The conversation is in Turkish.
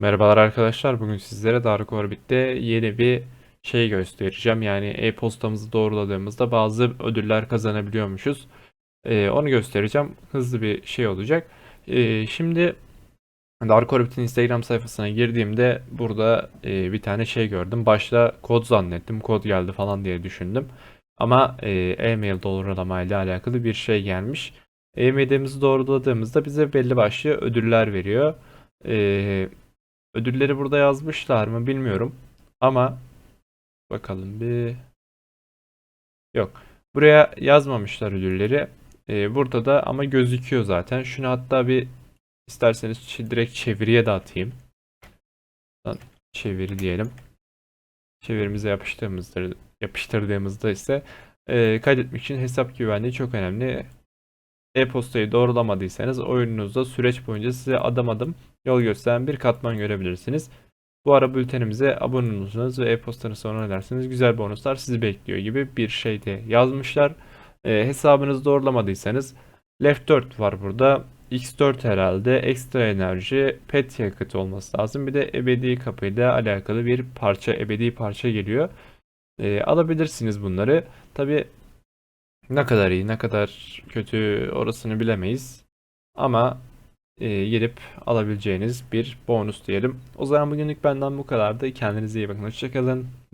Merhabalar arkadaşlar. Bugün sizlere Dark Orbit'te yeni bir şey göstereceğim. Yani e-postamızı doğruladığımızda bazı ödüller kazanabiliyormuşuz. Ee, onu göstereceğim. Hızlı bir şey olacak. Ee, şimdi Dark Orbit'in Instagram sayfasına girdiğimde burada e, bir tane şey gördüm. Başta kod zannettim. Kod geldi falan diye düşündüm. Ama e, e-mail doğrulamayla alakalı bir şey gelmiş. E-mailimizi doğruladığımızda bize belli başlı ödüller veriyor. Ee, Ödülleri burada yazmışlar mı bilmiyorum. Ama bakalım bir. Yok. Buraya yazmamışlar ödülleri. Ee, burada da ama gözüküyor zaten. Şunu hatta bir isterseniz direkt çeviriye de atayım. Çeviri diyelim. Çevirimize yapıştırdığımızda, yapıştırdığımızda ise e, kaydetmek için hesap güvenliği çok önemli. E-postayı doğrulamadıysanız oyununuzda süreç boyunca size adım adım yol gösteren bir katman görebilirsiniz. Bu ara bültenimize abone olursunuz ve e-postanızı sonra ederseniz güzel bonuslar sizi bekliyor gibi bir şey de yazmışlar. E, hesabınızı doğrulamadıysanız Left 4 var burada. X4 herhalde ekstra enerji pet yakıt olması lazım. Bir de ebedi kapıyla alakalı bir parça ebedi parça geliyor. E, alabilirsiniz bunları. Tabi ne kadar iyi, ne kadar kötü orasını bilemeyiz. Ama e, girip alabileceğiniz bir bonus diyelim. O zaman bugünlük benden bu kadardı. Kendinize iyi bakın. Hoşçakalın.